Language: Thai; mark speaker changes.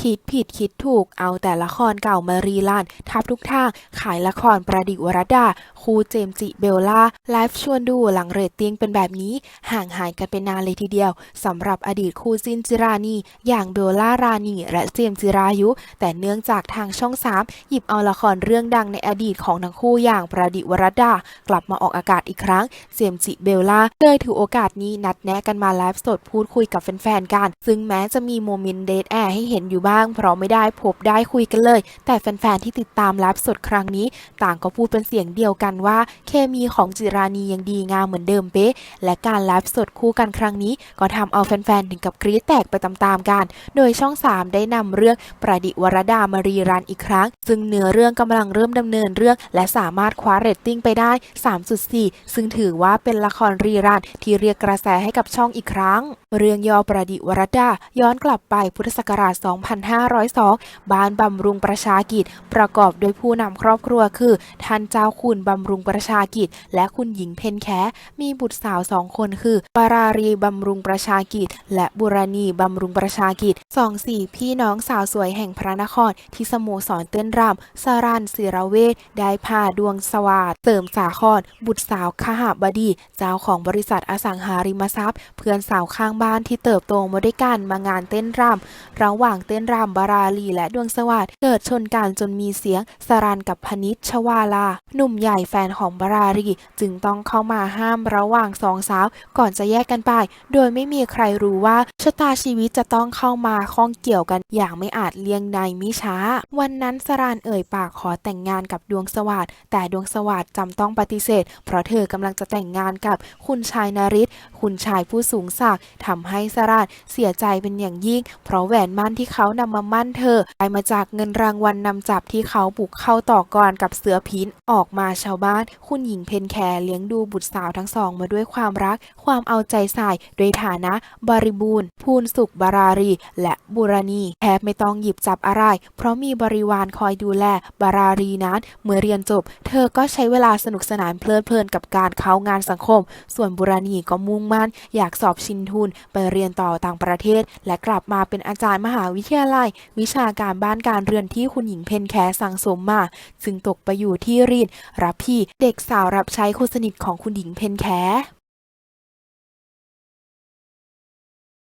Speaker 1: คิดผิดคิดถูกเอาแต่ละครเก่ามารีลันทับทุกทาง ขายละครประดิวรดา คูเจมจิเบลล่า ไลฟ์ชวนดูหลังเรตติ้งเป็นแบบนี้ ห่างหายกันเป็นนานเลยทีเดียวสำหรับอดีตคู่จินจิรานีอย่างเบลล่ารานีและเจมจิรายุ แต่เนื่องจากทางช่อง 3 หยิบเอาละครเรื่องดังในอดีตของทั้งคู่อย่างประดิวรดา กลับมาออกอากาศอีกครั้งเจมจิเบลล่าเลยถือโอกาสนี้นัดแนะกันมาไลฟ์สดพูดคุยกับแฟนๆกัน ซึ่งแม้จะมีโมเมนต์เดทแอร์ให้เห็นอยู่บ้างเพราะไม่ได้พบได้คุยกันเลย แต่แฟนๆที่ติดตามไลฟ์สดครั้งนี้ ต่างก็พูดเป็นเสียงเดียวกันว่า เคมีของจิรานียังดีงามเหมือนเดิมเป๊ะ และการไลฟ์สดคู่กันครั้งนี้ ก็ทำเอาแฟนๆถึงกับกรี๊ดแตกไปตามๆกัน โดยช่อง 3 ได้นำเรื่องประดิวรดามารีรันอีกครั้ง ซึ่งเนื้อเรื่องกำลังเริ่มดำเนินเรื่อง และสามารถคว้าเรตติ้งไปได้ 3.4 ซึ่งถือว่าเป็นละครรีรันที่เรียกกระแสให้กับช่องอีกครั้ง เรื่องย่อประดิวรดาย้อนกลับไปพุทธศักราช2502 บ้านบำรุงประชากิจ ประกอบด้วยผู้นำครอบครัวคือ ท่านเจ้าคุณบำรุงประชากิจ และคุณหญิงเพนแคมีบุตรสาวสองคนคือปารารีบำรุงประชากิจ และบุราณีบำรุงประชากิจสองสี่พี่น้องสาวสวยแห่งพระนคร ที่สโมสรเต้นรำสรันศิรเวชได้พาดวงสวัสดเสริมสาคร บุตรสาวขหบดี เจ้าของบริษัทอสังหาริมทรัพย์ เพื่อนสาวข้างบ้านที่เติบโตมาด้วยกันมางานเต้นรำระหว่างเต้นรำบาราลีและดวงสวัสด์เกิดชนกันจนมีเสียงสรันกับพนิชชวาลา หนุ่มใหญ่แฟนของบาราลีจึงต้องเข้ามาห้ามระหว่างสองสาวก่อนจะแยกกันไป โดยไม่มีใครรู้ว่าชะตาชีวิตจะต้องเข้ามาข้องเกี่ยวกันอย่างไม่อาจเลี่ยงใดมิช้า วันนั้นสรานเอ่ยปากขอแต่งงานกับดวงสวัสด์แต่ดวงสวัสด์จำต้องปฏิเสธ เพราะเธอกำลังจะแต่งงานกับคุณชายนาริศคุณชายผู้สูงศักดิ์ทำให้สรานเสียใจเป็นอย่างยิ่ง เพราะแหวนมั่นที่เขานำมามั่นเธอได้มาจากเงินรางวัลนนำจับที่เขาบุกเข้าต่อกรกับเสือพินออกมาชาวบ้าน คุณหญิงเพนแคร์เลี้ยงดูบุตรสาวทั้งสองมาด้วยความรัก ความเอาใจใส่โดยฐานะ บริบูรณ์ พูนสุขบารารี และบุรณีแทบไม่ต้องหยิบจับอะไร เพราะมีบริวารคอยดูแลบารารีนั้นเมื่อเรียนจบ เธอก็ใช้เวลาสนุกสนานเพลิดเพลินกับการเข้างานสังคม ส่วนบุราณีก็มุ่งมั่น อยากสอบชิงทุนไปเรียนต่อต่างประเทศ และกลับมาเป็นอาจารย์มหาวิทยาลัย วิชาการบ้านการเรือนที่คุณหญิงเพนแคสั่งสมมาซึ่งตกไปอยู่ที่รีดรับพี่เด็กสาวรับใช้คนสนิทของคุณหญิงเพนแค